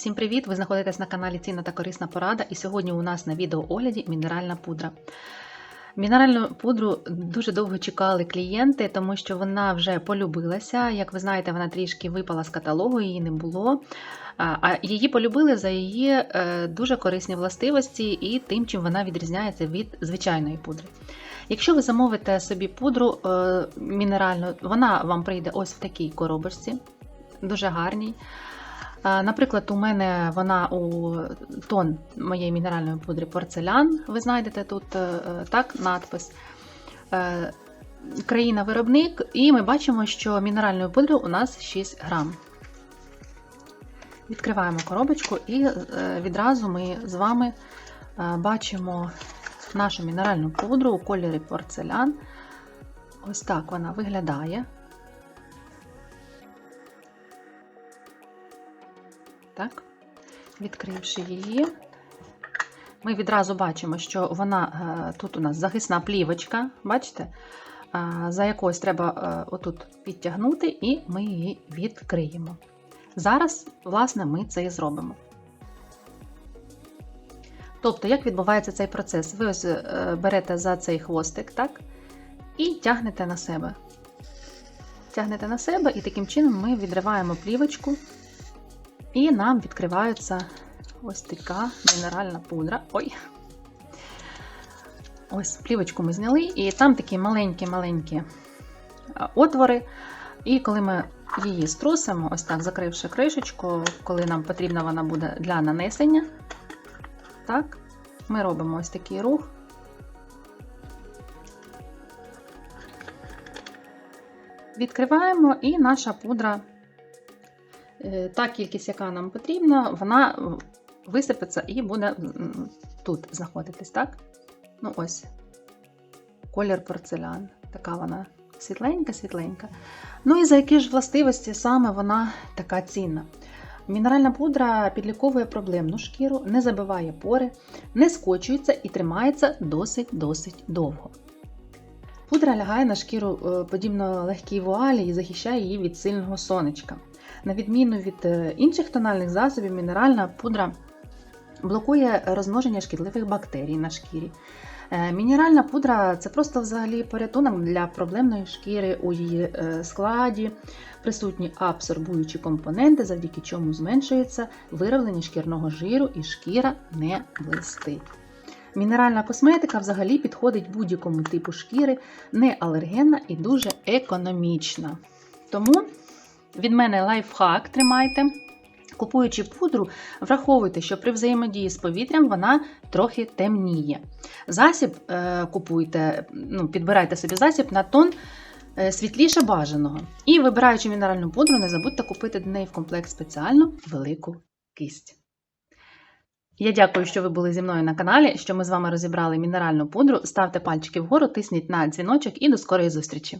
Всім привіт! Ви знаходитесь на каналі Цінна та корисна порада, і сьогодні у нас на відеоогляді мінеральна пудра. Мінеральну пудру дуже довго чекали клієнти, тому що вона вже полюбилася. Як ви знаєте, вона трішки випала з каталогу, її не було. А її полюбили за її е, дуже корисні властивості і тим, чим вона відрізняється від звичайної пудри. Якщо ви замовите собі пудру е, мінеральну, вона вам прийде ось в такій коробочці, дуже гарній. Е, Наприклад, у мене вона у тон моєї мінеральної пудри порцелян. Ви знайдете тут е, так, надпис. Е, Країна-виробник, і ми бачимо, що мінеральної пудри у нас 6 грам. Відкриваємо коробочку і е, відразу ми з вами е, бачимо нашу мінеральну пудру у кольорі порцелян. Ось так вона виглядає. Так, відкривши її, ми відразу бачимо, що вона е, тут у нас захисна плівочка, бачите, е, за якось треба е, отут підтягнути, і ми її відкриємо. Зараз, власне, ми це і зробимо. Тобто, як відбувається цей процес? Ви ось берете за цей хвостик, так? І тягнете на себе. Тягнете на себе, і таким чином ми відриваємо плівочку. І нам відкривається ось така мінеральна пудра. Ой! Ось плівочку ми зняли, і там такі маленькі-маленькі отвори. І коли ми її струсимо, ось так, закривши кришечку, коли нам потрібна вона буде для нанесення, так, ми робимо ось такий рух. Відкриваємо, і наша пудра та кількість, яка нам потрібна, вона висипеться і буде тут знаходитись, так? Ну, ось, колір порцелян. Така вона світленька-світленька. Ну і за які ж властивості саме вона така цінна. Мінеральна пудра підліковує проблемну шкіру, не забиває пори, не скочується і тримається досить-досить довго. Пудра лягає на шкіру подібно легкій вуалі і захищає її від сильного сонечка. На відміну від інших тональних засобів, мінеральна пудра блокує розмноження шкідливих бактерій на шкірі. Мінеральна пудра це просто взагалі порятунок для проблемної шкіри у її складі, присутні абсорбуючі компоненти, завдяки чому зменшується вироблення шкірного жиру і шкіра не блистить. Мінеральна косметика взагалі підходить будь-якому типу шкіри, не алергенна і дуже економічна. Тому від мене лайфхак тримайте. Купуючи пудру, враховуйте, що при взаємодії з повітрям вона трохи темніє. Засіб е, купуйте, ну, підбирайте собі засіб на тон е, світліше бажаного. І вибираючи мінеральну пудру, не забудьте купити до неї в комплект спеціальну велику кисть. Я дякую, що ви були зі мною на каналі, що ми з вами розібрали мінеральну пудру. Ставте пальчики вгору, тисніть на дзвіночок і до скорої зустрічі!